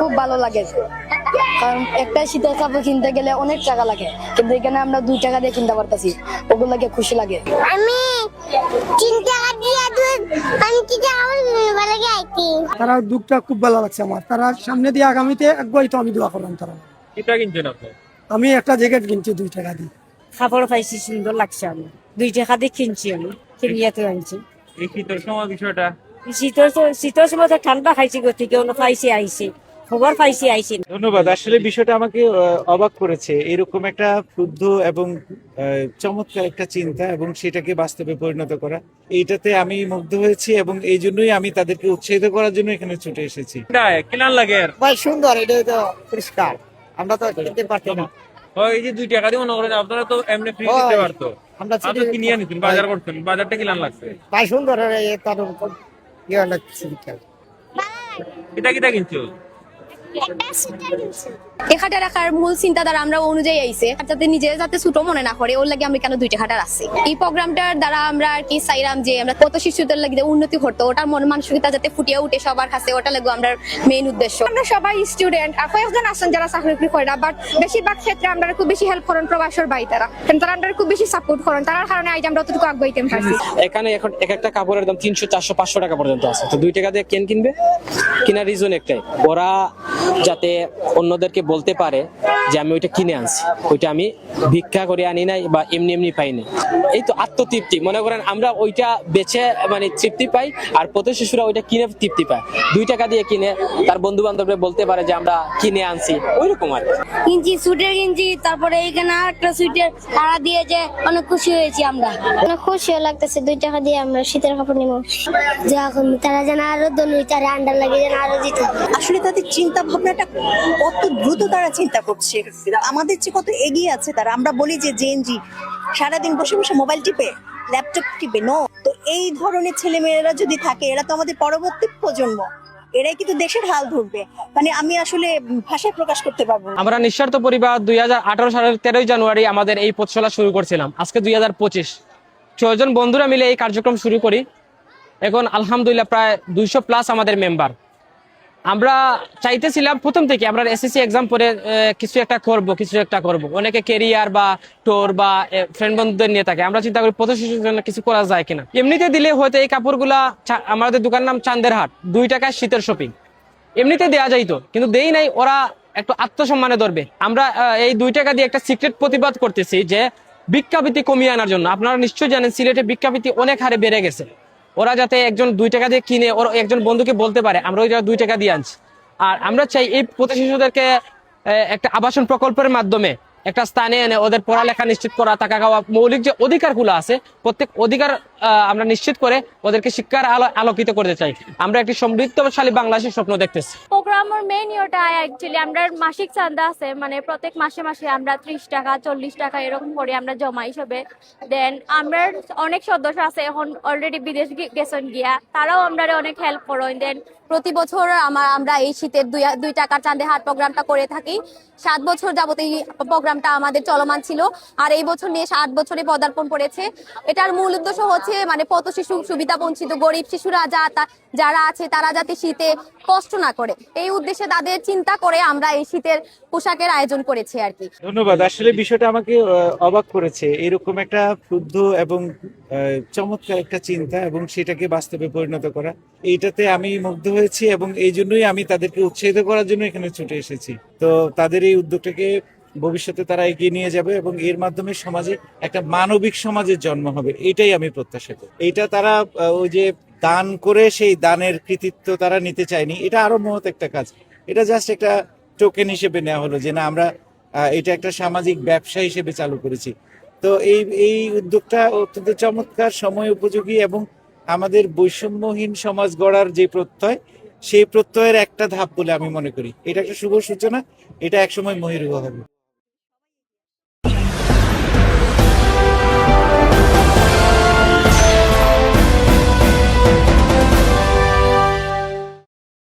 খুব ভালো লাগে। কারণ একটা শীতের কাপড় কিনতে গেলে অনেক টাকা লাগে। কিন্তু এখানে আমরা দুই টাকা দিয়ে কিনতে পারতেছি। ওগুলো লাগে খুশি লাগে। আমি তিন টাকা দিয়ে দুধ আমি কি ভালো গাইতি তারা দুঃখটা খুব ভালো লাগছে আমার। তারা সামনে দিয়ে আগামীতে তো আমি দোয়া করলাম তারা। কিটা কিনছেন আপনি? আমি একটা জ্যাকেট কিনছি দুই টাকা দিয়ে। কাপড় পাইছি সুন্দর লাগছে আমি দুই টাকা দিয়ে কিনছি আমি কিনিয়াতে আনছি। এই শীতের সময় বিষয়টা? শীতের শীতের সময় তো ঠান্ডা খাইছি গতিকে পাইছি আইছি। খবর পাইছি আইছি। ধন্যবাদ। আসলে বিষয়টা আমাকে অবাক করেছে। এরকম একটা শুদ্ধ এবং আহ, চমৎকার একটা চিন্তা এবং সেটাকে বাস্তবে পরিণত করা। এইটাতে আমি মুগ্ধ হয়েছি এবং এই জন্যই আমি তাদেরকে উৎসাহিত করার জন্য এখানে ছুটে এসেছি। কিলান লাগে? আর? ভাই সুন্দর। এটা তো পরিষ্কার। আমরা তো কিনতে পারছি না। এই যে দুই টাকা দিয়ে মনে করেন আপনারা তো এমনি ফ্রি দিতে পারতো। আমরা কিনিয়ে নিতেন বাজার করতেন বাজারটা কিলান লাগছে? ভাই সুন্দর। তার ইয়ে সুতার কিনছি? এখাটা রাখার মূল চিন্তাধারা আমরা অনুযায়ী আইছে। যাতে নিজে যাতে ছোট মনে না করে ওর লাগে আমরা কেন দুইটা হাটার আছে? এই প্রোগ্রামটার দ্বারা আমরা আর কি চাইলাম যে আমরা কত শিশুদের লাগে উন্নতি করতো ওটার মন মানসিকতা যাতে ফুটিয়ে উঠে সবার কাছে ওটা লাগবে আমরা মেইন উদ্দেশ্য। আমরা সবাই স্টুডেন্ট আর কয়েকজন আছেন যারা চাকরি বাকরি করে না বাট বেশিরভাগ ক্ষেত্রে আমরা খুব বেশি হেল্প করেন প্রবাসর বাই তারা। তারা আমরা খুব বেশি সাপোর্ট করেন তার কারণে আজ আমরা অতটুকু আগাইতে পারছি। এখানে এখন এক একটা কাপড়ের দাম তিনশো চারশো পাঁচশো টাকা পর্যন্ত আছে। তো দুই টাকা দিয়ে কেন কিনবে? কেনার রিজন একটাই। ওরা যাতে অন্যদেরকে বলতে পারে যে আমি ওইটা কিনে আনছি। ওইটা আমি ভিক্ষা করে আনি নাই বা এমনি এমনি পাই নাই। এই তো আত্মতৃপ্তি। মনে করেন আমরা ওইটা বেচে মানে তৃপ্তি পাই আর পথ শিশুরা ওইটা কিনে তৃপ্তি পায়। দুই টাকা দিয়ে কিনে তার বন্ধু বান্ধবরা বলতে পারে যে আমরা কিনে আনছি। ওইরকম আর কি। কিনছি সুইটার কিনছি তারপরে এইখানে একটা সুইটার তারা দিয়েছে অনেক খুশি হয়েছি আমরা। অনেক খুশিও লাগতেছে দুই টাকা দিয়ে আমরা শীতের কাপড় নিব। যখন তারা যেন আরও দনুই তারা আন্ডার লাগে যেন আরও দিতে আসলে তাদের চিন্তা ভাবনাটা কত দ্রুত তারা চিন্তা করছে। আমাদের চেয়ে কত এগিয়ে আছে তারা, আমরা বলি যে জেএনজি সারাদিন বসে বসে মোবাইল টিপে ল্যাপটপ টিপে নো তো এই ধরনের ছেলে মেয়েরা যদি থাকে, এরা তো আমাদের পরবর্তী প্রজন্ম। এরাই কিন্তু দেশের হাল ধরবে। মানে আমি আসলে ভাষায় প্রকাশ করতে পারব আমরা নিঃস্বার্থ পরিবার দুই হাজার আঠারো সালের তেরোই জানুয়ারি আমাদের এই পথচলা শুরু করছিলাম। আজকে দুই হাজার পঁচিশ। বন্ধুরা মিলে এই কার্যক্রম শুরু করি। এখন আলহামদুলিল্লাহ প্রায় দুইশো প্লাস আমাদের মেম্বার আমরা চাইতেছিলাম প্রথম থেকে আমরা এসএসসি এক্সাম পরে কিছু একটা করব, কিছু একটা করব। অনেকে কেরিয়ার বা টোর বা ফ্রেন্ড বন্ধুদের নিয়ে থাকে। আমরা চিন্তা করি শিশুর জন্য কিছু করা যায় কিনা। এমনিতে দিলে হয়তো এই কাপড়গুলা আমাদের দোকানের নাম চান্দের হাট দুই টাকায় শীতের শপিং এমনিতে দেয়া যাইতো কিন্তু দেই নাই, ওরা একটু আত্মসম্মানে ধরবে। আমরা এই দুই টাকা দিয়ে একটা সিক্রেট প্রতিবাদ করতেছি যে, ভিক্ষাবৃত্তি কমিয়ে আনার জন্য। আপনারা নিশ্চয়ই জানেন, সিলেটে ভিক্ষাবৃত্তি অনেক হারে বেড়ে গেছে। ওরা যাতে একজন দুই টাকা দিয়ে কিনে, ওর একজন বন্ধুকে বলতে পারে, আমরা ওই জায়গায় দুই টাকা দিয়ে আনছি। আর আমরা চাই এই প্রতি শিশুদেরকে একটা আবাসন প্রকল্পের মাধ্যমে একটা স্থানে এনে ওদের পড়ালেখা নিশ্চিত করা টাকা খাওয়া, মৌলিক যে অধিকারগুলো আছে, প্রত্যেক অধিকার আমরা নিশ্চিত করে ওদেরকে শিক্ষার আলো, আলোকিত করতে চাই। আমরা একটি সমৃদ্ধশালী বাংলাদেশের স্বপ্ন দেখতেছি। প্রোগ্রামের মেইন ইয়েটা অ্যাকচুয়ালি আমরা মাসিক চান্দা আছে মানে প্রত্যেক মাসে মাসে আমরা ত্রিশ টাকা, চল্লিশ টাকা এরকম করে আমরা জমা হিসেবে দেন আমরা অনেক সদস্য আছে, এখন অলরেডি বিদেশ গেছেন গিয়া, তারাও আমরা অনেক হেল্প করেন, দেন প্রতি বছর আমার আমরা এই শীতের দুই দুই টাকার চাঁদে হাট প্রোগ্রামটা করে থাকি। সাত বছর যাবত এই প্রোগ্রামটা আমাদের চলমান ছিল। আর এই বছর নিয়ে সাত বছরে পদার্পণ করেছে। এটার মূল উদ্দেশ্য হচ্ছে মানে পত শিশু সুবিধা বঞ্চিত, গরিব শিশুরা যা যারা আছে তারা যাতে শীতে কষ্ট না করে। এই উদ্দেশ্যে তাদের চিন্তা করে আমরা এই শীতের পোশাকের আয়োজন করেছি আর কি। ধন্যবাদ। আসলে বিষয়টা আমাকে অবাক করেছে। এরকম একটা শুদ্ধ এবং চমৎকার একটা চিন্তা এবং সেটাকে বাস্তবে পরিণত করা। এইটাতে আমি মুগ্ধ হয়েছি এবং এই জন্যই আমি তাদেরকে উৎসাহিত করার জন্য এখানে ছুটে এসেছি। তো তাদের এই উদ্যোগটাকে ভবিষ্যতে তারা এগিয়ে নিয়ে যাবে এবং এর মাধ্যমে সমাজে একটা মানবিক সমাজের জন্ম হবে, এটাই আমি প্রত্যাশা করি। এইটা তারা ওই যে দান করে সেই দানের কৃতিত্ব তারা নিতে চায়নি, এটা আরও মহৎ একটা কাজ। এটা জাস্ট একটা টোকেন হিসেবে নেওয়া হলো যে না, আমরা এটা একটা সামাজিক ব্যবসা হিসেবে চালু করেছি। তো এই এই উদ্যোগটা অত্যন্ত চমৎকার, সময় উপযোগী এবং আমাদের বৈষম্যহীন সমাজ গড়ার যে প্রত্যয়, সেই প্রত্যয়ের একটা ধাপ বলে আমি মনে করি। এটা একটা শুভ সূচনা, এটা একসময় মহিরুহ হবে।